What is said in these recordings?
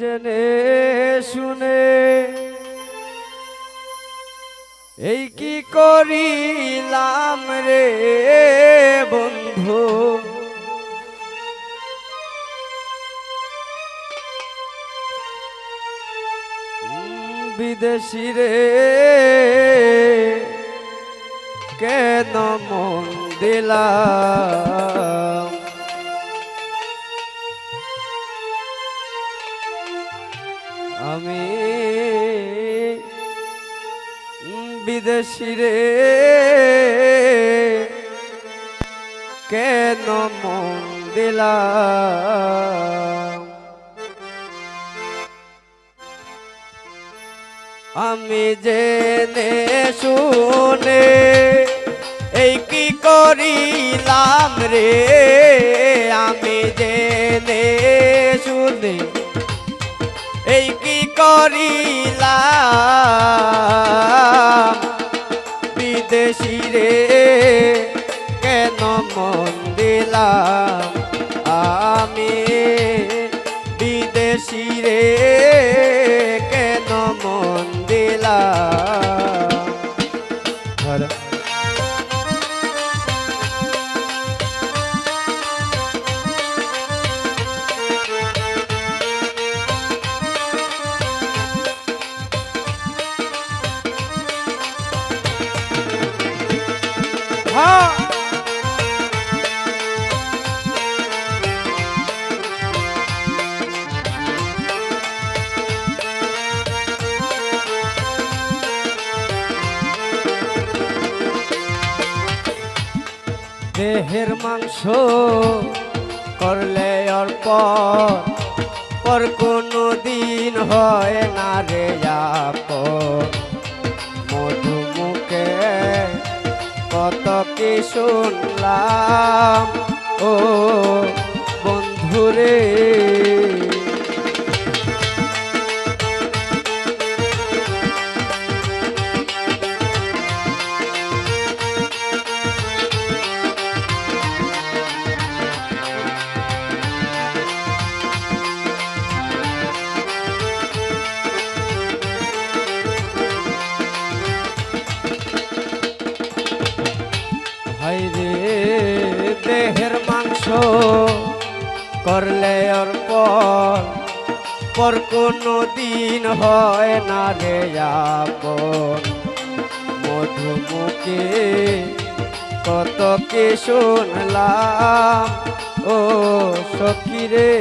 জেনে শুনে। এই কি করিলাম রে বন্ধু? বিদেশি রে কেন মন দিলাম বিদেশি রে। কেন মন দিলাম আমি জেনে শুনে এই কি করিলাম রে? আমি জেনে শুনে এই কি করিলাম দেহের মাংস করলে অল্প, পর কোনো দিন হয় না রে মধু মধুমুখে কত কি শুনলাম, ও বন্ধুরে। পর কোনো দিন হয় না রে আপন। মধুমুখে কত কি শুনলাম, ও সখী রে।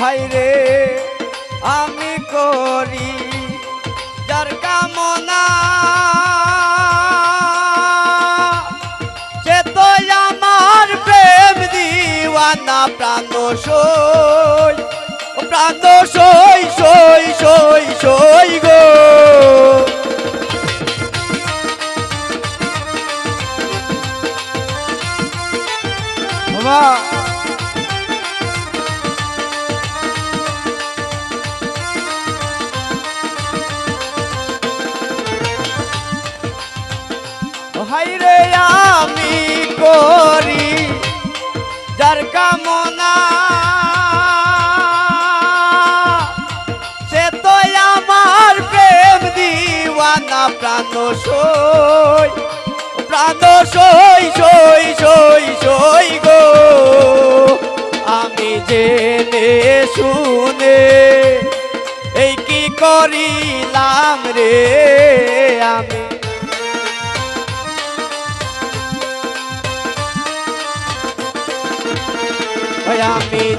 হাই রে, আমি করি যার কামনা দিওয়ানা প্রাণ সই প্রাণ সই সই সই সই গো। বাবা। হাইরে আমি করি যার কামনা, সে তো আমার প্রেম দিওয়ানা, প্রাণ সই প্রাণ সই সই সই সই গো। আমি জেনে শুনে এই কি করিলাম রে? আমি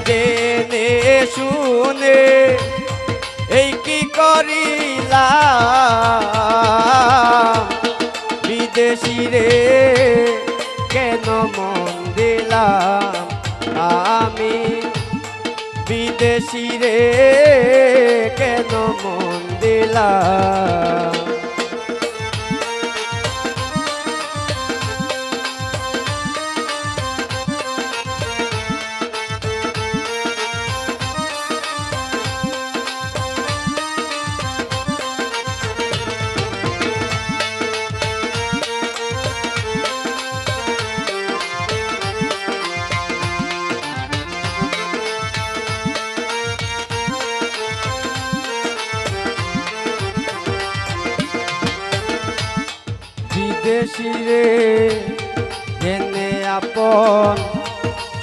জেনে শুনে এই কি করিলা? বিদেশি রে, কেন মন দিলাম আমি? বিদেশি রে, কেন মন দিলাম? বিদেশি রে। জেনে আপন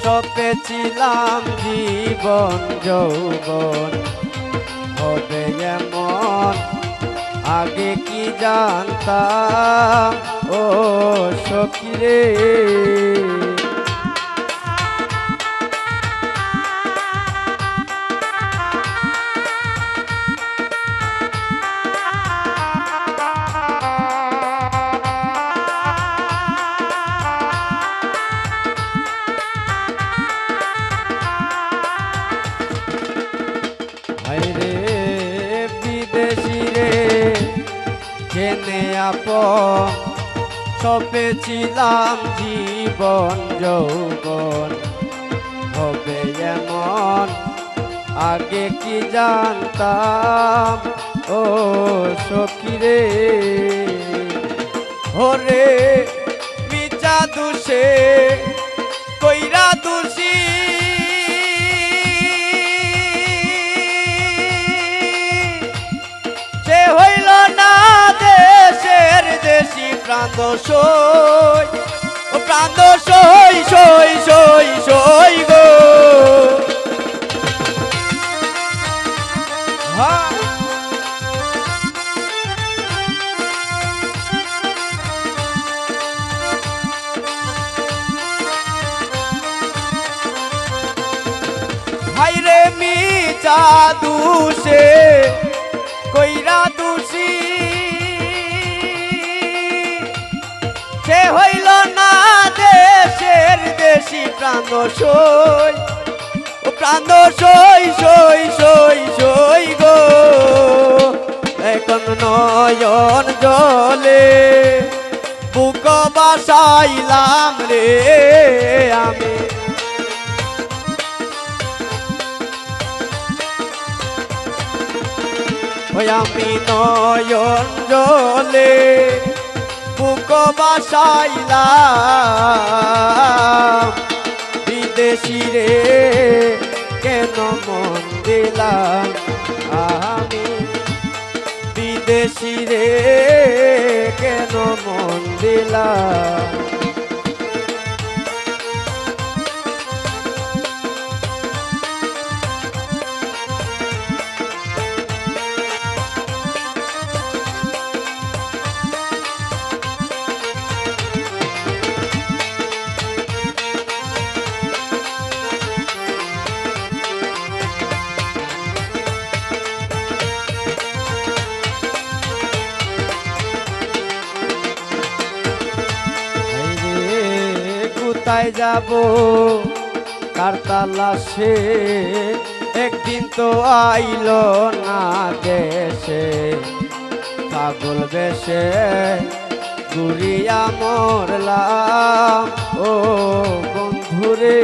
সপেছিলাম জীবন যৌবন। হবে এমন আগে কি জানতাম? ও সখী আপন সপেছিলাম জীবন যৌবন। হবে এমন, আগে কি জানতাম? ও সখী রে ওরে মিচা দুষে, কইরা দুষি। প্রান্ত সই, ও প্রান্ত সই সই সই সই গো। হ্যাঁ। হাইরে মি দুষে, কইরা দুষি দেশি প্রাণ সই, ও প্রাণ সই সই সই সই গো। এখন নয়ন জলে, বুক বাসাইলাম রে আমি। আমি নয়ন জলে, বুক বাসাইলাম দিলাম কোথায় যাব? কার তালাশে একদিন তো আইল না দেশে। পাগল বেশে ঘুরিয়া মরলা ও বন্ধুরে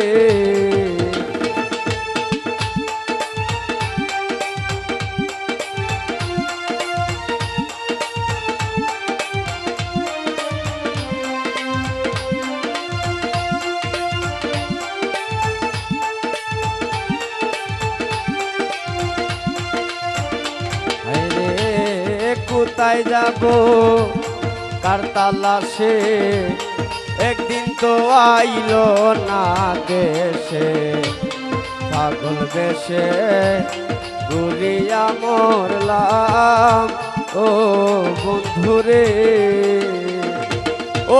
কোথায় যাব? কার তালাশে? একদিন তো আইল না দেশে। পাগল বেশে ঘুরিয়া মরলাম। ও বন্ধুরে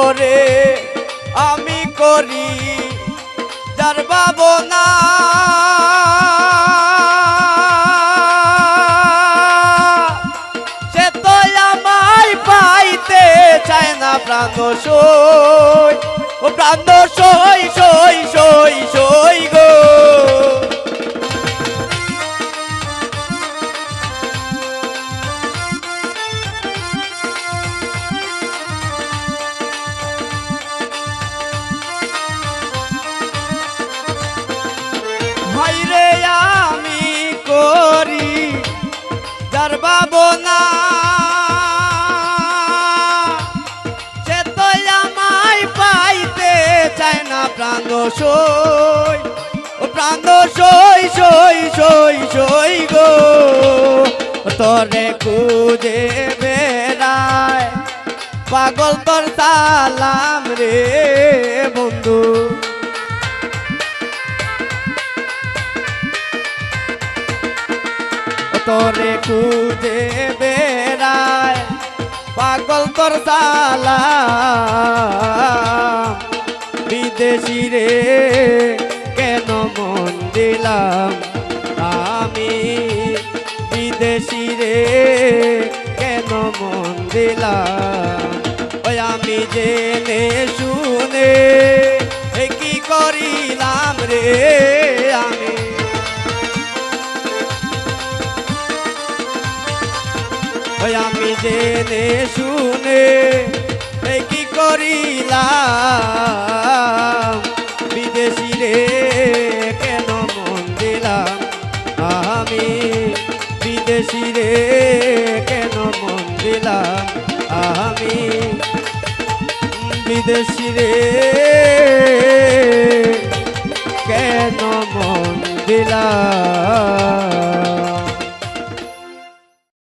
ওরে আমি করি, যার বাবনা প্রাণ সই ও প্রাণ সই সই সই সই গো। ভাইরে বাবনা প্রাণ সই ও প্রাণ সই সই সই সই গো। তরে খুঁজে বেড়ায় পাগল তোর সালাম রে বন্ধু। তোরে খুঁজে বেড়ায় পাগল তোর সালাম বিদেশি রে কেন মন দিলাম? আমি বিদেশি রে, কেন মন দিলাম? ওই আমি জেনে শুনে কি করিলাম রে আমি? ওই আমি জেনে শুনে করিলাম। বিদেশি রে, কেন মন দিলাম? আমি বিদেশি রে, কেন মন দিলাম? আমি বিদেশি রে, কেন মন দিলাম?